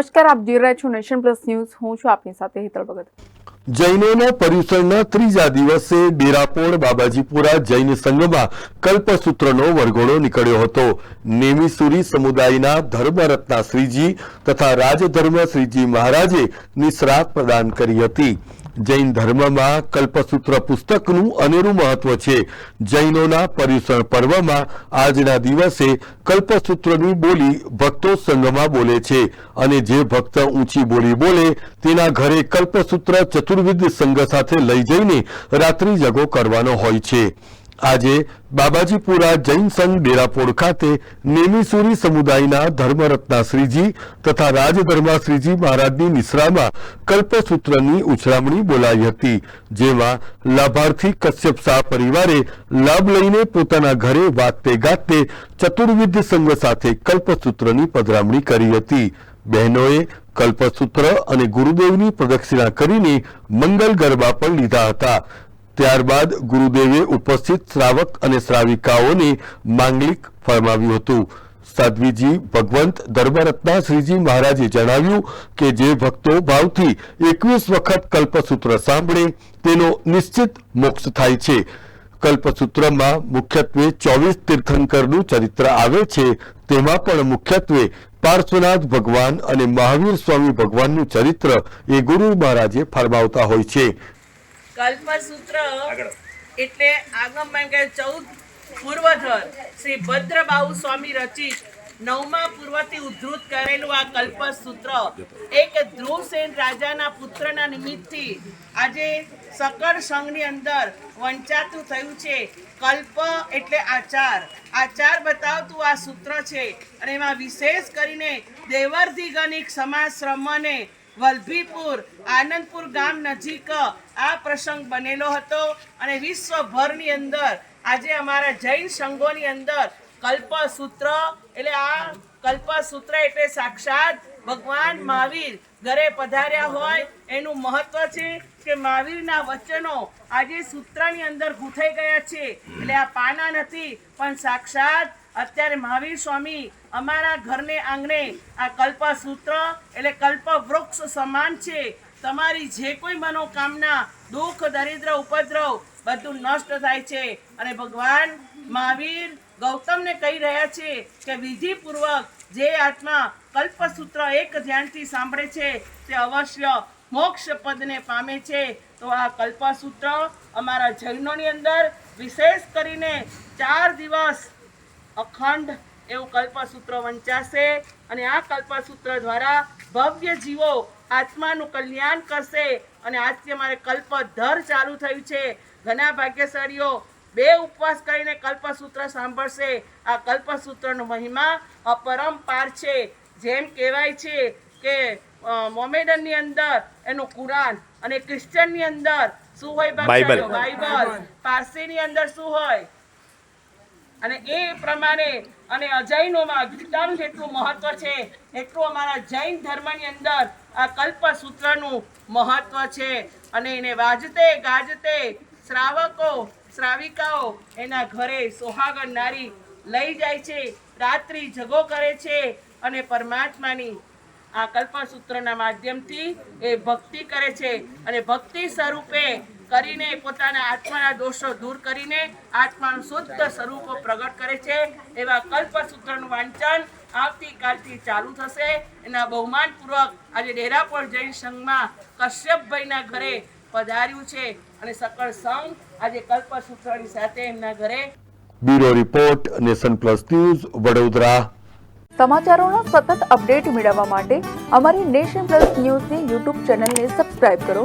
નમસ્કાર, આપ જોઈ રહ્યા છો નેશન પ્લસ ન્યૂઝ. હું છું આપની સાથે હેતલ ભગત. જૈનોના પર્યુષણના ત્રીજા દિવસે ડેરાપોળ બાબાજીપુરા જૈન સંઘમાં કલ્પસૂત્રનો વરઘોડો નીકળ્યો હતો. નેમિસુરી સમુદાયના ધર્મરત્ના શ્રીજી તથા રાજધર્મ શ્રીજી મહારાજે નિશ્રાત પ્રદાન કરી હતી. જૈન ધર્મમાં કલ્પસૂત્ર પુસ્તકનું અનેરું મહત્વ છે. જૈનોના પર્યુષણ પર્વમાં આજના દિવસે કલ્પસૂત્રની બોલી ભક્તો સંઘમાં બોલે છે અને જે ભક્ત ઊંચી બોલી બોલે તેના ઘરે કલ્પસૂત્ર ચતુર્વિધ સંઘ સાથે લઈ જઈને રાત્રિ જગો કરવાનો હોય છે. આજે બાબાજીપુરા જૈન સંઘ ડેરાપોળ ખાતે નેમિસુરી સમુદાયના ધર્મરત્નાશ્રીજી તથા રાજધર્માશ્રીજી મહારાજની નિશ્રામાં કલ્પસૂત્રની ઉછરામણી બોલાઈ હતી, જેમાં લાભાર્થી કશ્યપ શાહ પરિવારે લાભ લઈને પોતાના ઘરે વાતે ગાતે ચતુર્વિધ સંઘ સાથે કલ્પસૂત્રની પધરામણી કરી હતી. બહેનોએ કલ્પસૂત્ર અને ગુરુદેવની પ્રદક્ષિણા કરીને મંગલ ગરબા પણ લીધા હતા. ત્યારબાદ ગુરુદેવે ઉપસ્થિત શ્રાવક અને શ્રાવિકાઓને માંગલિક ફરમાવ્યું હતું. સાધ્વીજી ભગવંત ધર્મરત્ના શ્રીજી મહારાજે જણાવ્યું કે જે ભક્તો ભાવથી એકવીસ વખત કલ્પસૂત્ર સાંભળે તેનો નિશ્ચિત મોક્ષ થાય છે. કલ્પસૂત્રમાં મુખ્યત્વે ચોવીસ તીર્થંકરનું ચરિત્ર આવે છે. તેમાં પણ મુખ્યત્વે પાર્શ્વનાથ ભગવાન અને મહાવીર સ્વામી ભગવાનનું ચરિત્ર એ ગુરુ મહારાજે ફરમાવતા હોય છે. કલ્પસૂત્ર એટલે આગમમાં કે ચૌદ પૂર્વધર શ્રી ભદ્રબાહુ સ્વામી રચિત નવમા પૂર્વથી ઉદ્ધૃત કરેલું આ કલ્પસૂત્ર. એક ધ્રુવસેન રાજાના પુત્રના નિમિત્તથી આજે સકળ સંઘની અંદર વંચાતું થયું છે. કલ્પ એટલે આચાર. આચાર બતાવતું આ સૂત્ર છે અને એમાં વિશેષ કરીને દેવર્ધિગણિક સમાજ સમાશ્રમને વલભીપુર, આનંદપુર ગામ નજીક આ પ્રસંગ બનેલો હતો અને વિશ્વભરની અંદર આજે અમારા જૈન સંઘોની અંદર કલ્પસૂત્ર, એટલે આ કલ્પસૂત્ર એટલે સાક્ષાત ભગવાન મહાવીર ઘરે પધાર્યા હોય એનું મહત્વ છે કે મહાવીરના વચનો આજે સૂત્રની અંદર ગૂંથાઈ ગયા છે. એટલે આ પાના નથી, પણ સાક્ષાત અત્યારે મહાવીર સ્વામી અમારા ઘરને આંગણે આ કલ્પસૂત્ર એટલે કલ્પ વૃક્ષ સમાન છે. તમારી જે કોઈ મનોકામના, દુઃખ, દરિદ્ર, ઉપદ્રવ બધું નષ્ટ થાય છે. અને ભગવાન મહાવીર ગૌતમને કહી રહ્યા છે કે વિધિપૂર્વક જે આત્મા કલ્પસૂત્ર એક ધ્યાનથી સાંભળે છે, તે અવશ્ય મોક્ષ પદને પામે છે. તો આ કલ્પસૂત્ર અમારા જૈનોની અંદર વિશેષ કરીને ચાર દિવસ અખંડ એવું કલ્પસૂત્ર વંચાશે અને આ કલ્પસૂત્ર દ્વારા ભવ્ય જીવો આત્માનું કલ્યાણ કરશે અને આજથી અમારે કલ્પધર ચાલુ થયું છે. ઘણા ભાગ્યશાળીઓ બે ઉપવાસ કરીને કલ્પસૂત્ર સાંભળશે. આ કલ્પસૂત્રનો મહિમા અપરંપાર છે. જેમ કહેવાય છે કે મોમેડનની અંદર એનું કુરાન અને ક્રિશ્ચનની અંદર શું હોય બાઇબલ. બાઇબલ. પારસીની અંદર શું હોય? અને એ પ્રમાણે અને અજૈનોમાં ગીતાનું જેટલું મહત્વ છે, એટલું અમારા જૈન ધર્મની અંદર આ કલ્પસૂત્રનું મહત્વ છે. અને એને વાજતે ગાજતે શ્રાવકો, શ્રાવિકાઓ એના ઘરે સોહાગણ નારી લઈ જાય છે, રાત્રિ જગો કરે છે અને પરમાત્માની આ કલ્પસૂત્રના માધ્યમથી એ ભક્તિ કરે છે. અને ભક્તિ સ્વરૂપે કરીને પોતાના આત્માના દોષો દૂર કરીને આત્માનું શુદ્ધ સ્વરૂપો પ્રગટ કરે છે. એવા કલ્પસૂત્રનું વાંચન આવતીકાલથી ચાલુ થશે. એના બહુમાનપૂર્વક આજે ડેરાપોર જૈન સંઘમાં કશ્યપભાઈના ઘરે પધાર્યું છે અને સકળ સંઘ આજે કલ્પસૂત્રની સાથે એમના ઘરે bureau report Nation Plus News Vadodara. સમાચારોનો સતત અપડેટ મેળવવા માટે અમારી નેશન પ્લસ ન્યૂઝની યુટ્યુબ ચેનલને સબસ્ક્રાઇબ કરો.